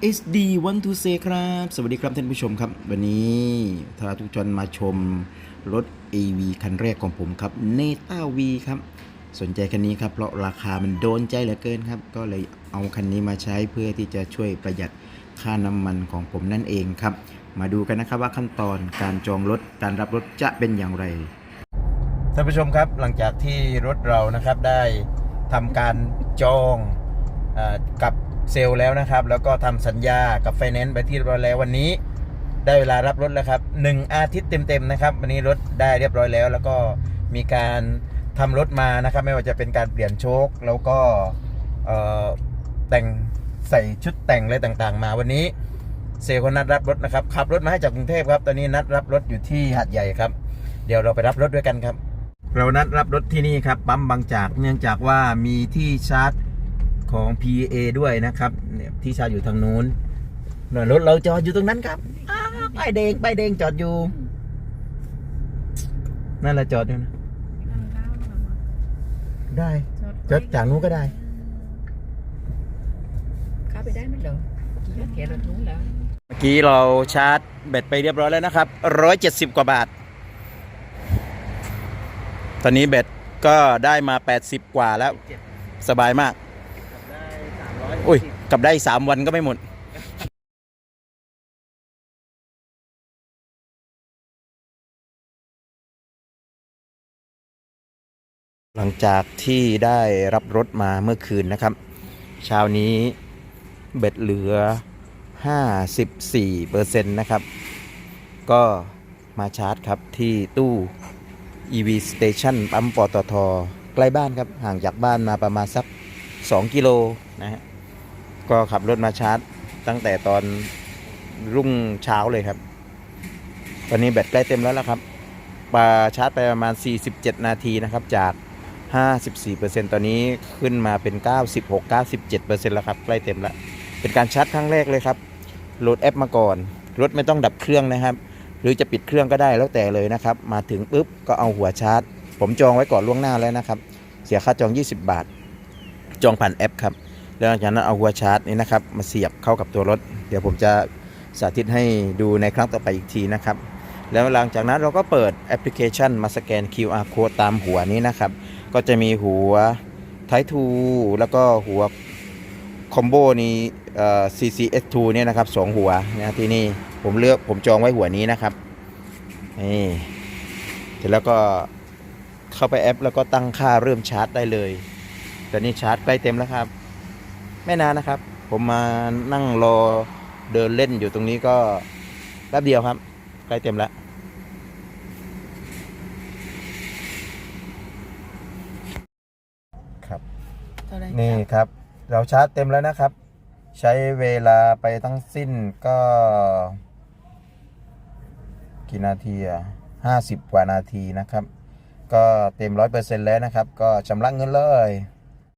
SD One to Say ครับ สวัสดีครับท่านผู้ชมครับ วันนี้ถ้าทุกท่านมาชมรถ AV คันแรกของผมครับ n e t a V ครับ สนใจคันนี้ครับ เพราะราคามันโดนใจเหลือเกินครับ ก็เลยเอาคันนี้มาใช้เพื่อที่จะช่วยประหยัดค่าน้ำมันของผมนั่นเองครับ มาดูกันนะครับว่าขั้นตอนการจองรถการรับรถจะเป็นอย่างไรท่านผู้ชมครับหลังจากที่รถเรานะครับได้ทำการจองอกับ เซลล์แล้วนะครับ แล้วก็ทำสัญญากับไฟแนนซ์ไปที่เรียบร้อยแล้ววันนี้ ได้เวลารับรถแล้วครับหนึ่งอาทิตย์เต็มๆนะครับ วันนี้รถได้เรียบร้อยแล้ว แล้วก็มีการทำรถมานะครับ ไม่ว่าจะเป็นการเปลี่ยนโชคแล้วก็เออแต่งใส่ชุดแต่งอะไรต่างๆ มาวันนี้เซลล์เขานัดรับรถนะครับขับรถมาให้จากกรุงเทพครับ ตอนนี้นัดรับรถอยู่ที่หาดใหญ่ครับ เดี๋ยวเราไปรับรถด้วยกันครับ เรานัดรับรถที่นี่ครับปั๊มบางจากเนื่องจากว่ามีที่ชาร์จ ของ PA ด้วยนะครับเนี่ยที่ชาร์จอยู่ทางนู้นหน่วยรถเราจอดอยู่ตรงนั้นครับอ้าวป้ายแดงป้ายแดงจอดอยู่ นั่นแหละจอดอยู่นะ ได้ จอดจากนู้นก็ได้เข้าไปได้ไหมเหรอกี่ยอดแกเราทุ้งแล้วเมื่อกี้เราชาร์จแบตไปเรียบร้อยแล้วนะครับร้อยเจ็ดสิบกว่าบาท ตอนนี้แบตก็ได้มา80กว่าแล้ว สบายมาก อุ้ยกลับได้สามวันก็ไม่หมดหลังจากที่ได้รับรถมาเมื่อคืนนะครับ เช้านี้เบ็ดเหลือ 54เปอร์เซ็นต์นะครับ ก็มาชาร์จครับที่ตู้ EV Station ปั๊มปตท ใกล้บ้านครับ ห่างจากบ้านมาประมาณสัก 2 กิโลนะฮะ ก็ขับรถมาชาร์จตั้งแต่ตอนรุ่งเช้าเลยครับ ตอนนี้แบตใกล้เต็มแล้วละครับปาชาร์จไปประมาณ 47 นาทีนะครับ จาก 54%ตอนนี้ขึ้นมาเป็น 96-97%แล้วครับ ใกล้เต็มแล้ว เป็นการชาร์จครั้งแรกเลยครับ โหลดแอปมาก่อน รถไม่ต้องดับเครื่องนะครับ หรือจะปิดเครื่องก็ได้แล้วแต่เลยนะครับ มาถึงปุ๊บก็เอาหัวชาร์จ ผมจองไว้ก่อนล่วงหน้าแล้วนะครับ เสียค่าจอง 20 บาท จองผ่านแอปครับ แล้วหลังจากนั้นเอาหัวชาร์จนี้นะครับมาเสียบเข้ากับตัวรถ เดี๋ยวผมจะสาธิตให้ดูในครั้งต่อไปอีกทีนะครับ แล้วหลังจากนั้นเราก็เปิดแอปพลิเคชันมาสแกน QR code ตามหัวนี้นะครับ ก็จะมีหัวไททูแล้วก็หัวคอมโบนี้เอ่อ CCS2 เนี่ยนะครับสองหัวนะที่นี่ผมเลือกผมจองไว้หัวนี้นะครับนี่เสร็จแล้วก็เข้าไปแอปแล้วก็ตั้งค่าเริ่มชาร์จได้เลยตอนนี้ชาร์จใกล้เต็มแล้วครับ ไม่นานนะครับ ผมมานั่งรอเดินเล่นอยู่ตรงนี้ก็แป๊บเดียวครับ ใกล้เต็มแล้ว ครับ เท่าไหรนี่ครับ เราชาร์จเต็มแล้วนะครับ ใช้เวลาไปทั้งสิ้นก็ กี่นาทีอะห้าสิบกว่านาทีนะครับ ก็เต็มร้อยเปอร์เซ็นต์แล้วนะครับ ก็ชำระเงินเลย